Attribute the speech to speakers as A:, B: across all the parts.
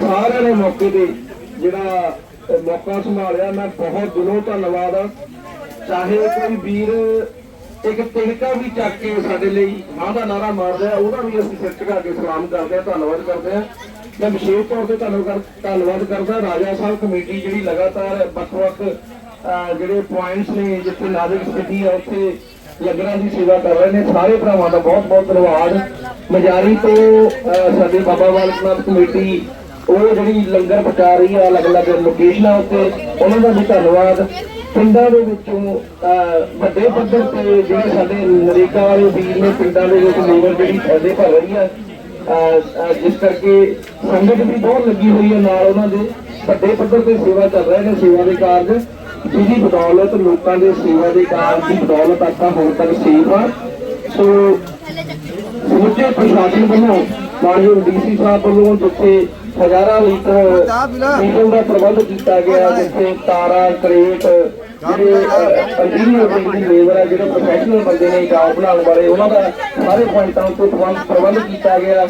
A: ਸਾਰਿਆਂ ਨੇ ਮੌਕੇ ਤੇ ਜਿਹੜਾ ਮੌਕਾ ਸੰਭਾਲਿਆ। ਮੈਂ ਬਹੁਤ ਦਿਲੋਂ ਧੰਨਵਾਦ ਆ। ਚਾਹੇ ਕੋਈ ਵੀਰ ਇੱਕ ਤਿਣਕਾ ਵੀ ਚੱਕ ਕੇ ਸਾਡੇ ਲਈ ਮਾਂ ਦਾ ਨਾਰਾ ਮਾਰਦਾ ਹੈ, ਉਹਦਾ ਵੀ ਅਸੀਂ ਸਿਰ ਝੁਕਾ ਕੇ ਸਲਾਮ ਕਰਦੇ ਹਾਂ ਧੰਨਵਾਦ ਕਰਦੇ ਹਾਂ। ਮੈਂ ਵਿਸ਼ੇਸ਼ ਤੌਰ ਤੇ ਧੰਨਵਾਦ ਧੰਨਵਾਦ ਕਰਦਾ ਰਾਜਾ ਸਾਹਿਬ ਕਮੇਟੀ ਜਿਹੜੀ ਲਗਾਤਾਰ ਵੱਖ-ਵੱਖ ਜਿਹੜੇ ਪੁਆਇੰਟਸ ਨੇ ਜਿੱਥੇ ਨਾਜਿਕ ਸਥਿਤੀ ਹੈ ਉੱਥੇ ਲੰਗਰਾਂ ਦੀ ਸੇਵਾ ਕਰ ਰਹੇ ਨੇ ਸਾਰੇ ਭਰਾਵਾਂ ਦਾ ਬਹੁਤ ਬਹੁਤ ਧੰਨਵਾਦ। ਮਜਾਰੀ ਤੋਂ ਸਾਡੇ ਬਾਬਾ ਬਾਲਕ ਨਾਥ ਕਮੇਟੀ ਉਹ ਜਿਹੜੀ ਲੰਗਰ ਪਹੁੰਚਾ ਰਹੀ ਹੈ ਅਲੱਗ-ਅਲੱਗ ਲੋਕੇਸ਼ਨਾਂ ਉੱਤੇ ਉਹਨਾਂ ਦਾ ਵੀ ਧੰਨਵਾਦ। ਪਿੰਡਾਂ ਦੇ ਵਿੱਚੋਂ ਵੱਡੇ ਪੱਧਰ ਤੇ ਜਿਹੜੇ ਸਾਡੇ ਨਰੇਗਾ ਵਾਲੇ ਵੀਰ ਨੇ ਪਿੰਡਾਂ ਦੇ ਵਿੱਚ ਲੇਬਰ ਜਿਹੜੀ ਫਾਇਦੇ ਭਰ ਰਹੀ ਆ ਜਿਸ ਕਰਕੇ ਸੰਗਤ ਵੀ ਬਹੁਤ ਲੱਗੀ ਹੋਈ ਹੈ ਨਾਲ ਉਹਨਾਂ ਦੇ। ਵੱਡੇ ਪੱਧਰ ਤੇ ਸੇਵਾ ਕਰ ਰਹੇ ਨੇ ਸੇਵਾ ਦੇ ਕਾਰਜ। ਜਿਹਦੀ ਬਦੌਲਤ ਲੋਕਾਂ ਦੇ ਸੇਵਾ ਦੇ ਕਾਰਜ ਦੀ ਬਦੌਲਤ ਆਪਾਂ ਹੁਣ ਤੱਕ ਸੇਫ ਆ। ਸੋ, ਸਮੁੱਚੇ ਪ੍ਰਸ਼ਾਸਨ ਵੱਲੋਂ ਮਾਨਯੋਗ ਡੀਸੀ ਸਾਹਿਬ ਵੱਲੋਂ ਜਿੱਥੇ ਹਜ਼ਾਰਾਂ ਲੀਟਰ ਡੀਜ਼ਲ ਦਾ ਪ੍ਰਬੰਧ ਕੀਤਾ ਗਿਆ ਜਿੱਥੇ ਤਾਰਾਂ ਕਰੇਟ ਜਿਹੜੇ ਇੰਜੀਨੀਅਰ ਦੀ ਲੇਬਰ ਹੈ ਜਿਹੜੇ ਪ੍ਰੋਫੈਸ਼ਨਲ ਬੰਦੇ ਨੇ ਜੌਬ ਬਣਾਉਣ ਵਾਲੇ ਉਹਨਾਂ ਦਾ ਸਾਰੇ ਪੁਆਇੰਟਾਂ ਉੱਤੇ ਪ੍ਰਬੰਧ ਕੀਤਾ ਗਿਆ।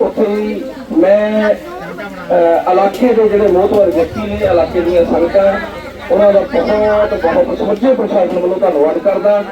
A: ਉੱਥੇ ਮੈਂ ਇਲਾਕੇ ਦੇ ਜਿਹੜੇ ਮੋਹਤਵਰ ਵਿਅਕਤੀ ਨੇ ਇਲਾਕੇ ਦੀਆਂ ਸੰਗਤਾਂ ਉਹਨਾਂ ਦਾ ਬਹੁਤ ਬਹੁਤ ਸਮੁੱਚੇ ਪ੍ਰਸ਼ਾਸਨ ਵੱਲੋਂ ਧੰਨਵਾਦ ਕਰਦਾ।